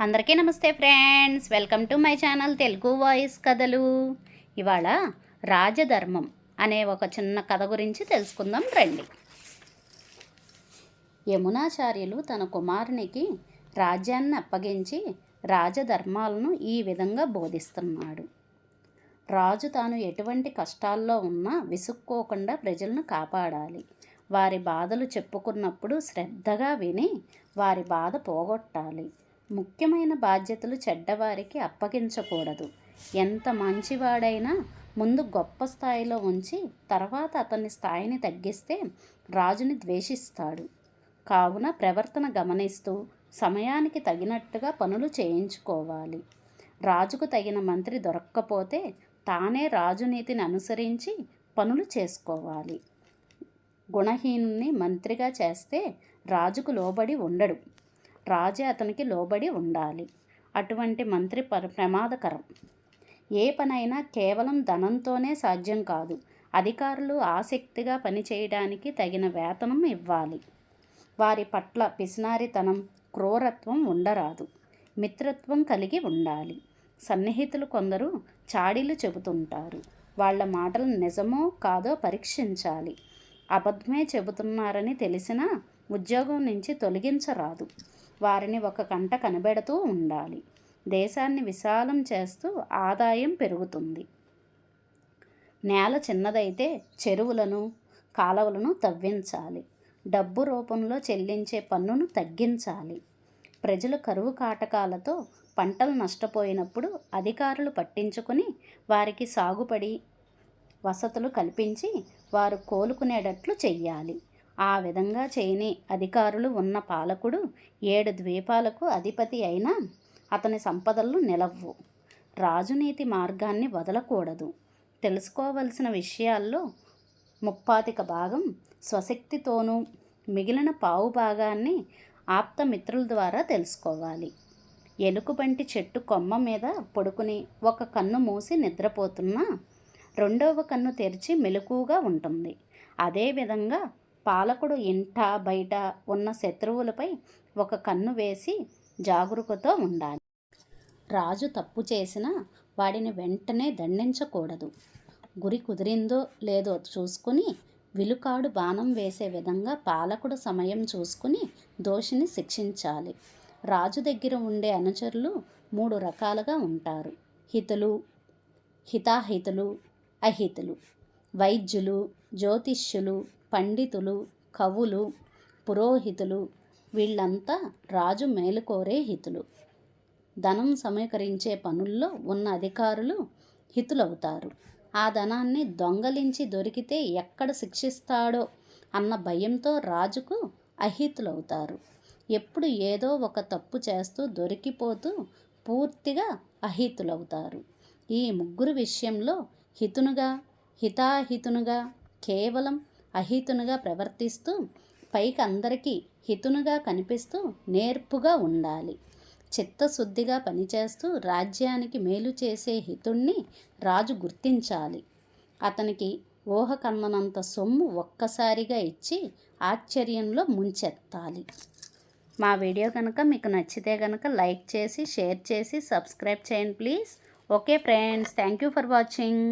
అందరికీ నమస్తే friends. Welcome to my channel Telugu voice కథలు. ఇవాళ రాజధర్మం అనే ఒక చిన్న కథ గురించి తెలుసుకుందాం రండి. యమునాచార్యులు తన కుమారునికి రాజ్యాన్ని అప్పగించి రాజధర్మాలను ఈ విధంగా బోధిస్తున్నాడు. రాజు తాను ఎటువంటి కష్టాల్లో ఉన్నా విసుక్కోకుండా ప్రజలను కాపాడాలి. వారి బాధలు చెప్పుకున్నప్పుడు శ్రద్ధగా విని వారి బాధ పోగొట్టాలి. ముఖ్యమైన బాధ్యతలు చెడ్డవారికి అప్పగించకూడదు. ఎంత మంచివాడైనా ముందు గొప్ప స్థాయిలో ఉంచి తర్వాత అతని స్థాయిని తగ్గిస్తే రాజుని ద్వేషిస్తాడు. కావున ప్రవర్తన గమనిస్తూ సమయానికి తగినట్టుగా పనులు చేయించుకోవాలి. రాజుకు తగిన మంత్రి దొరక్కపోతే తానే రాజునీతిని అనుసరించి పనులు చేసుకోవాలి. గుణహీనుని మంత్రిగా చేస్తే రాజుకు లోబడి ఉండడు. రాజే అతనికి లోబడి ఉండాలి. అటువంటి మంత్రి పర ప్రమాదకరం. ఏ పనైనా కేవలం ధనంతోనే సాధ్యం కాదు. అధికారులు ఆసక్తిగా పనిచేయడానికి తగిన వేతనం ఇవ్వాలి. వారి పట్ల పిసినారితనం క్రూరత్వం ఉండరాదు. మిత్రత్వం కలిగి ఉండాలి. సన్నిహితులు కొందరు చాడీలు చెబుతుంటారు. వాళ్ళ మాటలు నిజమో కాదో పరీక్షించాలి. అబద్ధమే చెబుతున్నారని తెలిసినా ఉద్యోగం నుంచి తొలగించరాదు. వారిని ఒక కంట కనబెడుతూ ఉండాలి. దేశాన్ని విశాలం చేస్తూ ఆదాయం పెరుగుతుంది. నేల చిన్నదైతే చెరువులను కాలువలను తవ్వించాలి. డబ్బు రూపంలో చెల్లించే పన్నును తగ్గించాలి. ప్రజలు కరువు కాటకాలతో పంటలు నష్టపోయినప్పుడు అధికారులు పట్టించుకొని వారికి సాగుపడి వసతులు కల్పించి వారు కోలుకునేటట్లు చెయ్యాలి. ఆ విధంగా చేయని అధికారులు ఉన్న పాలకుడు ఏడు ద్వీపాలకు అధిపతి అయినా అతని సంపదలు నిలవ్వు. రాజునీతి మార్గాన్ని వదలకూడదు. తెలుసుకోవలసిన విషయాల్లో ముప్పాతిక భాగం స్వశక్తితోనూ మిగిలిన పావు భాగాన్ని ఆప్తమిత్రుల ద్వారా తెలుసుకోవాలి. ఎలుకబంటి చెట్టు కొమ్మ మీద పడుకుని ఒక కన్ను మూసి నిద్రపోతున్నా రెండవ కన్ను తెరిచి మెలకుగా ఉంటుంది. అదేవిధంగా పాలకుడు ఇంట బయట ఉన్న శత్రువులపై ఒక కన్ను వేసి జాగరూకతో ఉండాలి. రాజు తప్పు చేసినా వాడిని వెంటనే దండించకూడదు. గురి కుదిరిందో లేదో చూసుకుని విలుకాడు బాణం వేసే విధంగా పాలకుడు సమయం చూసుకుని దోషిని శిక్షించాలి. రాజు దగ్గర ఉండే అనుచరులు మూడు రకాలుగా ఉంటారు. హితులు హితాహితులు అహితులు. వైద్యులు జ్యోతిష్యులు పండితులు కవులు పురోహితులు వీళ్ళంతా రాజు మేలుకోరే హితులు. ధనం సమీకరించే పనుల్లో ఉన్న అధికారులు హితులవుతారు. ఆ ధనాన్ని దొంగలించి దొరికితే ఎక్కడ శిక్షిస్తాడో అన్న భయంతో రాజుకు అహితులవుతారు. ఎప్పుడు ఏదో ఒక తప్పు చేస్తూ దొరికిపోతూ పూర్తిగా అహితులవుతారు. ఈ ముగ్గురు విషయంలో హితునుగా హితాహితునుగా కేవలం అహితునుగా ప్రవర్తిస్తూ పైకి అందరికీ హితునుగా కనిపిస్తూ నేర్పుగా ఉండాలి. చిత్తశుద్ధిగా పనిచేస్తూ రాజ్యానికి మేలు చేసే హితుణ్ణి రాజు గుర్తించాలి. అతనికి ఊహ కన్ననంత సొమ్ము ఒక్కసారిగా ఇచ్చి ఆశ్చర్యంలో ముంచెత్తాలి. మా వీడియో కనుక మీకు నచ్చితే కనుక లైక్ చేసి షేర్ చేసి సబ్స్క్రైబ్ చేయండి please. Okay friends thank you for watching.